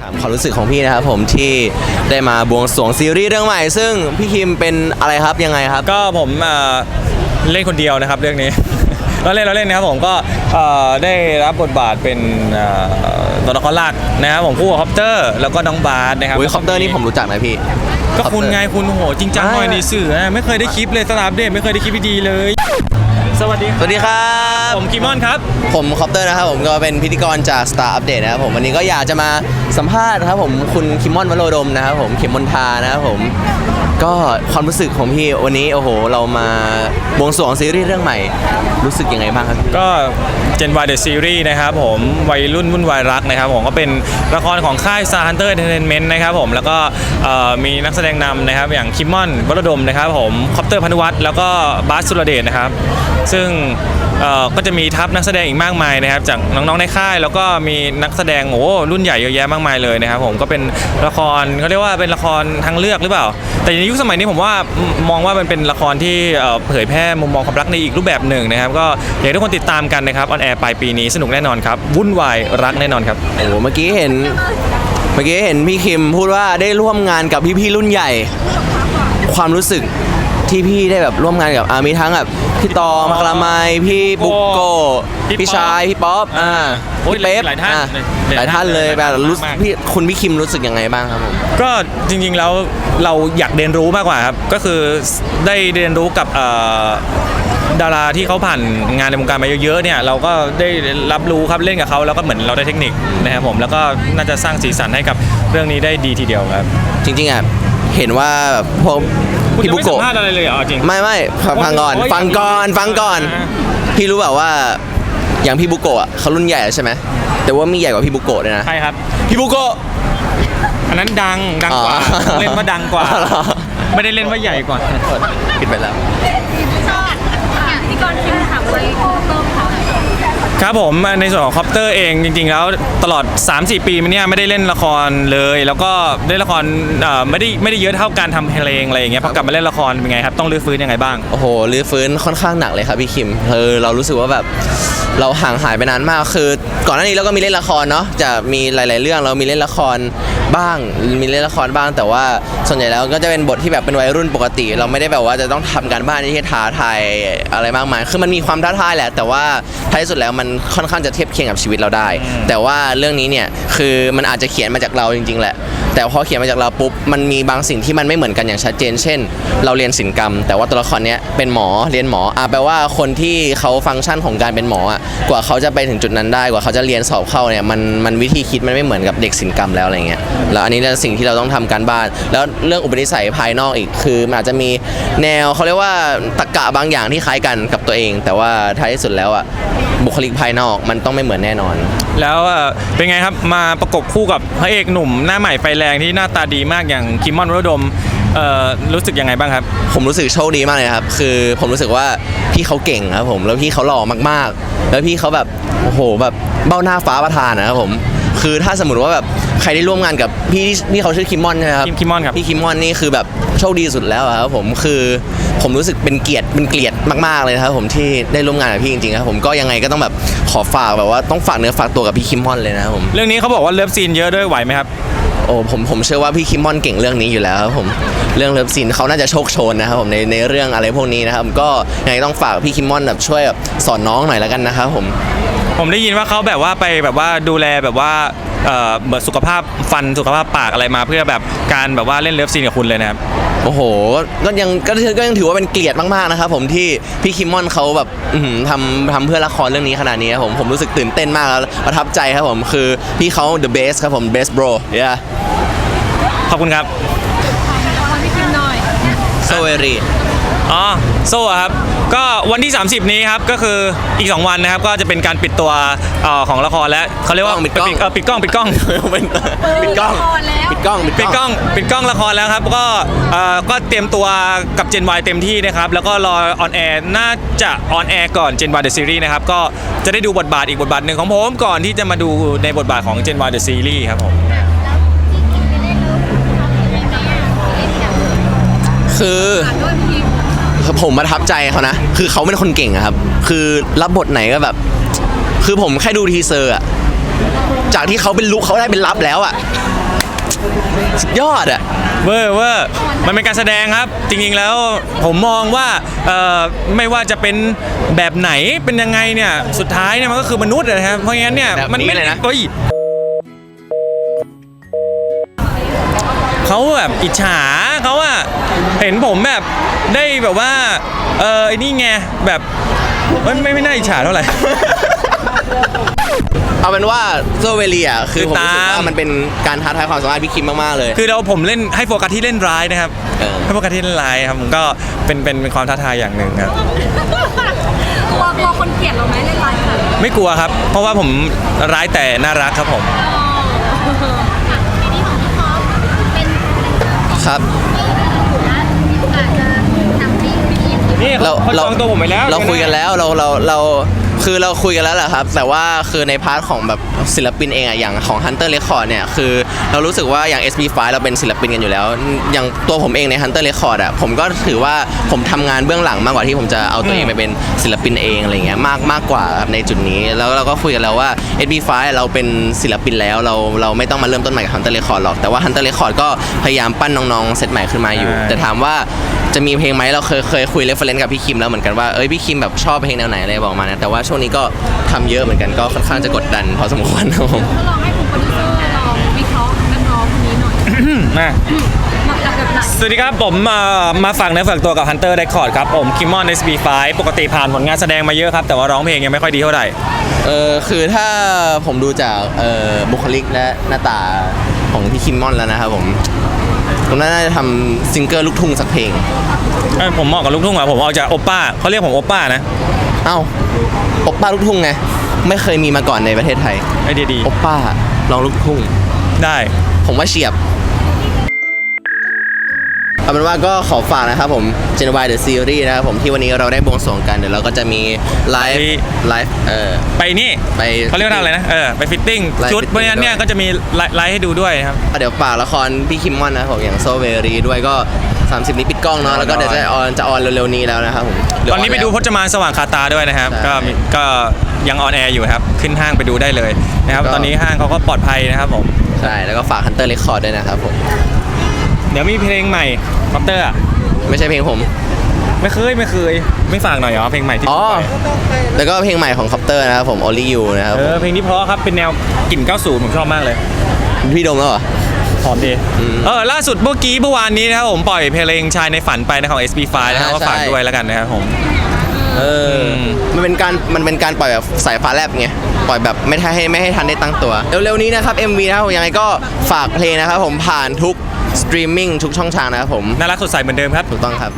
ถามความรู้สึกของพี่นะครับผมที่ได้มาบวงสรวงซีรีส์เรื่องใหม่ ซึ่งพี่คิมเป็นอะไรครับยังไงครับ ก็ผมเอ่อเล่นคนเดียวนะครับเรื่องนี้ เราเล่นเราเล่นนะครับผมก็เอ่อได้รับบทบาทเป็นเอ่อตัวละครหลักนะครับผมคู่กับคอปเตอร์ แล้วก็น้องบาสนะครับอุ้ยคอปเตอร์นี่ผมรู้จักนะพี่ ก็คุณไงคุณโอ้โหจริงจังหน่อยใช่ในสื่อนะไม่เคยได้คลิปเลยสตาร์อัปเดตไม่เคยได้คลิปดีๆเลย สวัสดีสวัสดีครับ ผมคิมอนครับ ผมคอปเตอร์นะครับผมก็เป็นพิธีกรจาก Star Update นะครับผมวันนี้ก็อยากจะมาสัมภาษณ์นะครับผมคุณคิมมอนวโรดมนะครับผมเขมมนทานะครับผม ก็ความรู้สึกของพี่วันนี้โอ้โห เรามาบวงสรวงซีรีส์เรื่องใหม่ รู้สึกยังไงบ้างครับ ก็ Gen Y The Series นะครับผมวัยรุ่นวุ่นวายรักนะครับผมก็เป็นละครของค่าย Star Hunter Entertainment นะครับผมแล้วก็เอ่อมีนักแสดงนำนะครับอย่างคิมมอนวรดมนะครับผมคอปเตอร์พานุวัฒน์แล้วก็บาสสุรเดชนะครับซึ่ง ก็จะมีทัพนักแสดงอีกมากมายนะครับจากน้องๆในค่าย แล้วก็มีนักแสดงโอ้รุ่นใหญ่เยอะแยะมากมายเลยนะครับผมก็เป็นละครเขาเรียกว่าเป็นละครทางเลือกหรือเปล่า แต่ในยุคสมัยนี้ผมว่ามองว่ามันเป็นละครที่เอ่อเผยแพร่มุมมองความรักในอีกรูปแบบหนึ่งนะครับก็อยากให้ทุกคนติดตามกันนะครับออนแอร์ปลายปีนี้สนุกแน่นอนครับวุ่นวายรักแน่นอนครับโอ้โหเมื่อกี้เห็นเมื่อกี้เห็นพี่คิมพูดว่าได้ร่วมงานกับพี่ๆรุ่นใหญ่ ความรู้สึก ที่พี่ได้แบบร่วมงานกับอามีทั้งแบบพี่ตอมคลาไมยพี่บุกโกพี่พี่ป๊อปชายพี่ป๊อปอ่าโอ้ยพี่เป๊ปหลายท่านอ่หหลาลายยท่าท่านนเลยเลยแบบรู้สึกมากๆพี่คุณพี่คิมรู้สึกยังไงบ้างครับผม ก็จริงๆแล้วเราอยากเรียนรู้มากกว่าครับ ก็คือได้เรียนรู้กับเอ่อดาราที่เขาผ่านงานในวงการมาเยอะๆเนี่ยเราก็ได้รับรู้ครับเล่นกับเขาแล้วก็เหมือนเราได้เทคนิคนะครับผมแล้วก็น่าจะสร้างสีสันให้กับเรื่องนี้ได้ดีทีเดียวครับ จริงๆอะ เห็นว่าแบบพวกคุณพี่ยังบุไม่โกสัมภาษณ์อะไรเลยเหรอจริง ไม่ไม่ฟังฟังก่อน โอ้ยฟังก่อนฟังก่อน อ่า พี่รู้แบบว่าอย่างพี่บุโกะอะเขารุ่นใหญ่แล้วใช่ไหมแต่ว่ามีใหญ่กว่าพี่บุโกะด้วยนะใช่ครับ พี่บุโกะ อันนั้นดังดังกว่าอ๋อเล่นว่าดังกว่า อ๋อเหรอ ไม่ได้เล่นว่าใหญ่กว่า ผิดไปแล้ว ชอบอย่างที่ก่อนคิมถามอะไรเพิ่ม ครับผมในส่วนของคอปเตอร์เองจริงๆแล้วตลอด 3-4 ปีมาเนี่ยไม่ได้เล่นละครเลย แล้วก็ได้ละครเอ่อไม่ได้ไม่ได้เยอะเท่าการทำเพลงอะไรอย่างเงี้ยพอกลับมาเล่นละครเป็นไงครับต้องรื้อฟื้นยังไงบ้าง โอ้โหรื้อฟื้นค่อนข้างหนักเลยครับพี่คิมเออเรารู้สึกว่าแบบเราห่างหายไปนานมากคือ ก่อนหน้านี้เราก็มีเล่นละครเนาะจะมีหลาย ๆ เรื่องเรามีเล่นละครบ้าง มีเล่นละครบ้าง แต่ว่าส่วนใหญ่แล้วก็จะเป็นบทที่แบบเป็นวัยรุ่นปกติ เราไม่ได้แบบว่าจะต้องทำการบ้านที่ท้าทายอะไรมากมายคือมันมีความท้าทายแหละ แต่ว่าท้ายสุดแล้วมันค่อนข้างจะเทียบเคียงกับชีวิตเราได้ แต่ว่าเรื่องนี้เนี่ยคือมันอาจจะเขียนมาจากเราจริง ๆ แหละ แต่พอเขียนมาจากเราปุ๊บมันมีบางสิ่งที่มันไม่เหมือนกันอย่างชัดเจน เช่น เราเรียนศิลปกรรม แต่ว่าตัวละครเนี้ยเป็นหมอเรียนหมออะแปลว่าคนที่เขาฟังก์ชันของการเป็นหมออะกว่าเขาจะไปถึงจุดนั้นได้กว่าเขาจะเรียนสอบเข้าเนี่ยมันมันวิธีคิดมันไม่เหมือนกับเด็กศิลปกรรมแล้วอะไรเงี้ยแล้วอันนี้เป็นสิ่งที่เราต้องทำการบ้าน แล้วเรื่องอุปนิสัยภายนอกอีกคือมันอาจจะมีแนวเขาเรียกว่าตรรกะบางอย่างที่คล้ายกันกับตัวเอง แต่ว่าท้ายที่สุดแล้วอะ บุคลิกภายนอกมันต้องไม่เหมือนแน่นอน แล้วเอ่อเป็นไงครับมาประกบคู่กับพระเอกหนุ่มหน้าใหม่ไฟแรงที่หน้าตาดีมากอย่างคิมมอนวรดมเอ่อรู้สึกยังไงบ้างครับ ผมรู้สึกโชคดีมากเลยนะครับ คือผมรู้สึกว่าพี่เขาเก่งครับผม แล้วพี่เขาหล่อมากๆ แล้วพี่เขาแบบ โอ้โห แบบเบ้าหน้าฟ้าประทานนะครับผม คือถ้าสมมติว่าแบบใครได้ร่วมงานกับพี่ที่พี่เขาชื่อคิมมอนใช่ไหมครับคิมคิมมอนครับ พี่คิมมอนนี่คือแบบโชคดีสุดแล้วอะครับผมคือผมรู้สึกเป็นเกียรติเป็นเกียรติมากๆเลยนะครับผมที่ได้ร่วมงานกับพี่จริงๆครับผมก็ยังไงก็ต้องแบบขอฝากแบบว่าต้องฝากเนื้อฝากตัวกับพี่คิมมอนเลยนะครับผมเรื่องนี้เขาบอกว่าเลิฟซีนเยอะด้วยไหวไหมครับโอ้ผมผมเชื่อว่าพี่คิมมอนเก่งเรื่องนี้อยู่แล้วครับผมเรื่องเลิฟซีนเขาน่าจะโชคโชนนะครับผมในในเรื่องอะไรพวกนี้นะครับก็ยังไงต้องฝากพี่คิมมอนแบบช่วยแบบสอนน้องหน่อยแล้วกันนะครับผม ผมได้ยินว่าเขาแบบว่าไปแบบว่าดูแลแบบว่าเอ่อเหมือนสุขภาพฟันสุขภาพปากอะไรมาเพื่อแบบการแบบว่าเล่นเลิฟซีนกับคุณเลยนะครับ โอ้โห ก็ยังก็ก็ยังถือว่าเป็นเกียรติมากๆนะครับผมที่พี่คิมมอนเขาแบบอื้อหือทำทำเพื่อละครเรื่องนี้ขนาดนี้ครับผมผมรู้สึกตื่นเต้นมากแล้วประทับใจครับผมคือพี่เขา the best ครับผม best bro yeah ขอบคุณครับความพี่คิมหน่อย so very อ๋อโซ่อะครับก็วันที่ 30 นี้ครับก็คืออีก 2 วันนะครับก็จะเป็นการปิดตัวเอ่อของละครและเขาเรียกว่าปิดกล้อง เปิดกล้องปิดกล้องเป็นปิดกล้องแล้วปิดกล้องปิดกล้องปิดกล้องละครแล้วครับก็เอ่อก็เตรียมตัวกับ Gen Y เต็มที่นะครับแล้วก็รอออนแอร์น่าจะออนแอร์ก่อน Gen Y The Series นะครับก็จะได้ดูบทบาทอีกบทบาทหนึ่งของผมก่อนที่จะมาดูในบทบาทของ Gen Y The Series ครับผมคือด้วยพิม ผมประทับใจเขานะ คือเขาเป็นคนเก่งอะครับ คือรับบทไหนก็แบบ คือผมแค่ดูทีเซอร์อะจากที่เขาเป็นลุกเขาได้เป็นลับแล้วอะสุดยอดอะเวอร์เวอร์มันเป็นการแสดงครับ จริงๆแล้วผมมองว่าเอ่อไม่ว่าจะเป็นแบบไหนเป็นยังไงเนี่ย สุดท้ายเนี่ยมันก็คือมนุษย์นะครับ เพราะงั้นเนี่ย แบบมันี้ไม่เลยนะ เฮ้ย เขาแบบอิจฉาเขาอะเห็นผมแบบได้แบบว่า เออไอ้นี่ไงแบบเอ้ยไม่ไม่น่าอิจฉาเท่าไหร่ เอาเป็นว่าโซเวเลียคือผมรู้สึกคือตามว่ามันเป็นการท้าทายความสามารถพี่คิมมากๆเลย คือเราผมเล่นให้โฟกัสที่เล่นร้ายนะครับเออ ให้โฟกัสที่เล่นร้ายครับผมก็เป็นเป็นเป็นความท้าทายอย่างหนึ่งครับ กลัวกลัวคนเกลียดเราไหมเล่นไลฟ์ค่ะไม่กลัวครับ เพราะว่าผมร้ายแต่น่ารักครับผมทีนี้ของพี่พอเป็น ครับอาจจะทำให้พี่คิมนี่เขาเขาจองตัวผมไปแล้วเราคุยกันแล้วเราเราเรา คือเราคุยกันแล้วแหละครับ แต่ว่าคือในพาร์ทของแบบศิลปินเองอะอย่างของ Hunter Record เนี่ยคือเรารู้สึกว่าอย่าง SB5 เราเป็นศิลปินกันอยู่แล้ว อย่างตัวผมเองใน Hunter Record อะผมก็ถือว่าผมทำงานเบื้องหลังมากกว่าที่ผมจะเอาตัวเองไปเป็นศิลปินเองอะไรเงี้ยมากมากกว่าครับในจุดนี้แล้วเราก็คุยกันแล้วว่า SB5 เราเป็นศิลปินแล้วเราเราไม่ต้องมาเริ่มต้นใหม่กับ Hunter Record หรอกแต่ว่า Hunter Record ก็พยายามปั้นน้องๆเซตใหม่ขึ้นมาอยู่ แต่ถามว่า จะมีเพลงไหมเราเคยเคยคุยเรฟเฟรนซ์กับพี่คิมแล้วเหมือนกันว่าเอ้ยพี่คิมแบบชอบเพลงแนวไหนอะไรบอกมานะแต่ว่าช่วงนี้ก็ทำเยอะเหมือนกันก็ค่อนข้างจะกดดันพอสมควรครับผมก็ลองให้คุณโปรดิวเซอร์ลองวิเคราะห์นักร้องคนนี้หน่อยมาเหมาะกับแบบไหนสวัสดีครับ ผมเอ่อมาฝากเนื้อฝากตัวกับ Hunter Record ครับ ผมคิมมอน SB5 ปกติผ่านผลงานแสดงมาเยอะครับ แต่ว่าร้องเพลงยังไม่ค่อยดีเท่าไหร่ เออคือถ้าผมดูจากเอ่อบุคลิกและหน้าตาของพี่คิมมอนแล้วนะครับผม ผมน่าจะทำซิงเกิลลูกทุ่งสักเพลง เอ้ยผมเหมาะกับลูกทุ่งอะผมเอาจากโอป้าเขาเรียกผมโอป้านะเอ้าโอปป้าลูกทุ่งไง ไม่เคยมีมาก่อนในประเทศไทยไอเดียดีโอปป้าลองลูกทุ่ง ได้ ผมว่าเฉียบ เอาเป็นว่าก็ขอฝากนะครับผม Gen Y The Series นะครับผมที่วันนี้เราได้บวงสรวงกันเดี๋ยวเราก็จะมีไลฟ์ไปไลฟ์เออไปนี่ไป เขาเรียกว่าอะไรนะเออไปฟิตติ้งไลฟ์ชุด fitting เพราะฉะนั้นเนี่ยด้วย ก็จะมีไลฟ์ไลฟ์ให้ดูด้วยนะครับ เดี๋ยวฝากละครพี่คิมมอนนะครับผมอย่างโซเวรีด้วยก็ 30 นี้ปิดกล้องเนาะแล้วก็เดี๋ยวจะออนจะออนเร็วๆนี้แล้วนะครับผมเดี๋ยวตอนนี้ไปดูพแล้วจมานสว่างคาตาด้วยนะครับ ใช่ก็มีก็ยังออนแอร์อยู่ครับ ขึ้นห้างไปดูได้เลยนะครับ ก็ ตอนนี้ห้างเขาก็ปลอดภัยนะครับผม ใช่แล้วก็ฝาก Hunter Record ด้วยนะครับผม เดี๋ยวมีเพลงใหม่ คอปเตอร์ไม่ใช่เพลงผม ไม่เคยไม่เคย ไม่ฝากหน่อยเหรอเพลงใหม่ที่อ๋อ ปล่อยแล้วก็เพลงใหม่ของคอปเตอร์นะครับผม Only You นะครับเอผมอเพลงนี้เพราะครับเป็นแนวกลิ่น90ผมชอบมากเลย พี่ดมแล้วเหรอ หอมดีอืมเออล่าสุดเมื่อกี้เมื่อวานนี้นะครับผมปล่อยเพลงชายในฝันไปนะของ SB5 นะครับอ่าก็ฝากใช่ ด้วยแล้วกันนะครับผม เอออมมันเป็นการมันเป็นการปล่อยแบบสายฟ้าแลบไง ปล่อยแบบไม่ให้ให้ไม่ให้ทันได้ตั้งตัว เร็วๆนี้นะครับ MV นะครับผมยังไงก็ฝากเพลงนะครับผมผ่านทุก สตรีมมิ่งทุกช่องทางนะครับผม น่ารักสดใสเหมือนเดิมครับ ถูกต้องครับ